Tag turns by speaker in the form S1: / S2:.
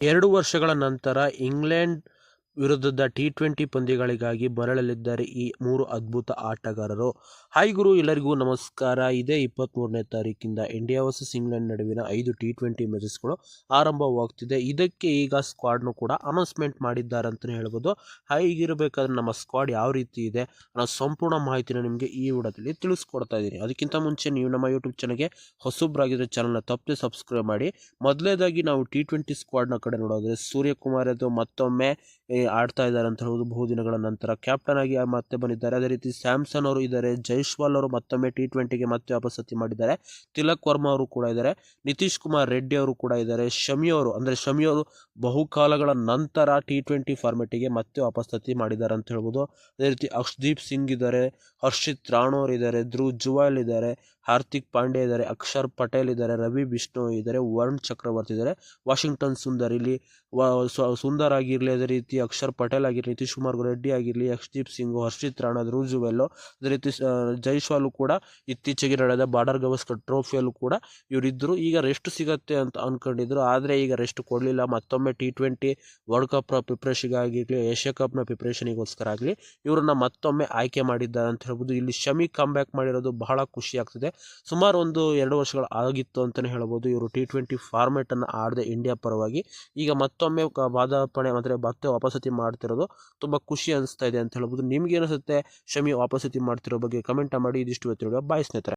S1: ಎರಡು ವರ್ಷಗಳ ನಂತರ ಇಂಗ್ಲೆಂಡ್ ವಿರುದ್ಧದ ಟಿ ಟ್ವೆಂಟಿ ಪಂದ್ಯಗಳಿಗಾಗಿ ಬರಳಲಿದ್ದಾರೆ ಈ ಮೂರು ಅದ್ಭುತ ಆಟಗಾರರು. ಹಾಯ್ ಗುರು, ಎಲ್ಲರಿಗೂ ನಮಸ್ಕಾರ. ಇದೇ ಇಪ್ಪತ್ತ್ಮೂರನೇ ತಾರೀಕಿಂದ ಇಂಡಿಯಾ ವರ್ಸಸ್ ಇಂಗ್ಲೆಂಡ್ ನಡುವಿನ ಐದು ಟಿ ಟ್ವೆಂಟಿ ಮ್ಯಾಚಸ್ಗಳು ಆರಂಭವಾಗ್ತಿದೆ. ಇದಕ್ಕೆ ಈಗ ಸ್ಕ್ವಾಡ್ನು ಕೂಡ ಅನೌನ್ಸ್ಮೆಂಟ್ ಮಾಡಿದ್ದಾರೆ ಅಂತಲೇ ಹೇಳ್ಬೋದು ಹೀಗಿರಬೇಕಾದ್ರೆ ನಮ್ಮ ಸ್ಕ್ವಾಡ್ ಯಾವ ರೀತಿ ಇದೆ ಅನ್ನೋ ಸಂಪೂರ್ಣ ಮಾಹಿತಿನ ನಿಮಗೆ ಈ ವಿಡಿಯೋದಲ್ಲಿ ತಿಳಿಸ್ಕೊಡ್ತಾ ಇದ್ದೀನಿ. ಅದಕ್ಕಿಂತ ಮುಂಚೆ ನೀವು ನಮ್ಮ ಯೂಟ್ಯೂಬ್ ಚಾನಲ್ಗೆ ಹೊಸಬ್ರಾಗಿದ್ದರೆ ಚಾನಲ್ನ ತಪ್ಪದೆ ಸಬ್ಸ್ಕ್ರೈಬ್ ಮಾಡಿ. ಮೊದಲೇದಾಗಿ ನಾವು ಟಿ ಟ್ವೆಂಟಿ ಸ್ಕ್ವಾಡ್ನ ಕಡೆ ನೋಡೋದ್ರೆ ಸೂರ್ಯಕುಮಾರ್ ಅದು ಮತ್ತೊಮ್ಮೆ ಆಡ್ತಾ ಇದ್ದಾರೆ ಅಂತ ಹೇಳ್ಬೋದು ಬಹು ದಿನಗಳ ನಂತರ. ಕ್ಯಾಪ್ಟನ್ ಆಗಿ ಮತ್ತೆ ಬಂದಿದ್ದಾರೆ. ಅದೇ ರೀತಿ ಸ್ಯಾಮ್ಸನ್ ಅವರು ಇದ್ದಾರೆ. ಜೈಶ್ವಾಲ್ ಅವರು ಮತ್ತೊಮ್ಮೆ ಟಿ ಟ್ವೆಂಟಿಗೆ ಮತ್ತೆ ವಾಪಸ್ಸತಿ ಮಾಡಿದ್ದಾರೆ. ತಿಲಕ್ ವರ್ಮಾ ಅವರು ಕೂಡ ಇದ್ದಾರೆ. ನಿತೀಶ್ ಕುಮಾರ್ ರೆಡ್ಡಿ ಅವರು ಕೂಡ ಇದ್ದಾರೆ. ಶಮಿ ಅವರು, ಅಂದರೆ ಶಮಿ ಅವರು ಬಹುಕಾಲಗಳ ನಂತರ ಟಿ ಟ್ವೆಂಟಿ ಫಾರ್ಮೆಟಿಗೆ ಮತ್ತೆ ವಾಪಸ್ಸತಿ ಮಾಡಿದ್ದಾರೆ ಅಂತ ಹೇಳ್ಬೋದು ಅದೇ ರೀತಿ ಅಕ್ಷದೀಪ್ ಸಿಂಗ್ ಇದ್ದಾರೆ. ಹರ್ಷಿತ್ ರಾಣೋರ್ ಇದ್ದಾರೆ. ಧ್ರುವ್ ಜುವಾಲ್ ಇದ್ದಾರೆ. ಹಾರ್ದಿಕ್ ಪಾಂಡೆ ಇದ್ದಾರೆ. ಅಕ್ಷರ್ ಪಟೇಲ್ ಇದ್ದಾರೆ. ರವಿ ಬಿಷ್ಣು ಇದ್ದಾರೆ. ವರುಣ್ ಚಕ್ರವರ್ತಿ ಇದ್ದಾರೆ. ವಾಷಿಂಗ್ಟನ್ ಸುಂದರ್ ಇಲ್ಲಿ ಸುಂದರ್ ಆಗಿರಲಿ, ಅದೇ ರೀತಿ ಅಕ್ಷರ್ ಪಟೇಲ್ ಆಗಿರಲಿ, ನಿತೀಶ್ ಕುಮಾರ್ ರೆಡ್ಡಿ ಆಗಿರಲಿ ಅಕ್ಷದೀಪ್ ಸಿಂಗ್, ಹರ್ಷಿತ್ ರಾಣಾ, ಧ್ರುವ್ ಜುವೆಲ್ಲೋ, ಅದೇ ರೀತಿ ಜೈಶ್ವಾಲು ಕೂಡ ಇತ್ತೀಚೆಗೆ ನಡೆದ ಬಾರ್ಡರ್ ಗವಸ್ಕರ್ ಟ್ರೋಫಿಯಲ್ಲೂ ಕೂಡ ಇವರಿದ್ದರು ಈಗ ರೆಸ್ಟ್ ಸಿಗತ್ತೆ ಅಂತ ಅಂದ್ಕೊಂಡಿದ್ರು ಆದರೆ ಈಗ ರೆಸ್ಟ್ ಕೊಡಲಿಲ್ಲ. ಮತ್ತೊಮ್ಮೆ ಟಿ ಟ್ವೆಂಟಿ ವರ್ಲ್ಡ್ ಕಪ್ನ ಪ್ರಿಪ್ರೇಷನ್ಗಾಗಿರಲಿ ಏಷ್ಯಾ ಕಪ್ನ ಪ್ರಿಪ್ರೇಷನಿಗೋಸ್ಕರ ಆಗಲಿ, ಇವರನ್ನ ಮತ್ತೊಮ್ಮೆ ಆಯ್ಕೆ ಮಾಡಿದ್ದಾರೆ ಅಂತ ಹೇಳ್ಬೋದು. ಇಲ್ಲಿ ಶಮಿ ಕಮ್ ಬ್ಯಾಕ್ ಮಾಡಿರೋದು ಬಹಳ ಖುಷಿ ಆಗ್ತಿದೆ. ಸುಮಾರು ಒಂದು ಎರಡು ವರ್ಷಗಳು ಆಗಿತ್ತು ಅಂತಲೇ ಹೇಳ್ಬೋದು. ಇವರು ಟಿ ಟ್ವೆಂಟಿ ಫಾರ್ಮೆಟನ್ನು ಆಡದೆ ಇಂಡಿಯಾ ಪರವಾಗಿ. ಈಗ ಮತ್ತೊಮ್ಮೆ ಪಾದಾರ್ಪಣೆ ಅಂದರೆ ಮತ್ತೆ ವಾಪಸತಿ ಮಾಡ್ತಿರೋದು? ತುಂಬ ಖುಷಿ ಅನಿಸ್ತಾ ಇದೆ ಅಂತ ಹೇಳ್ಬೋದು. ನಿಮ್ಗೆ ಅನಿಸುತ್ತೆ ಶಮಿ ವಾಪಸತಿ ಮಾಡ್ತಿರೋ ಬಗ್ಗೆ ಕಮೆಂಟ್ ಮಾಡಿ. ಇದಿಷ್ಟು ಗೊತ್ತಿರೋ ಬಾಯ್ ಸ್ನೇಹಿತರೆ.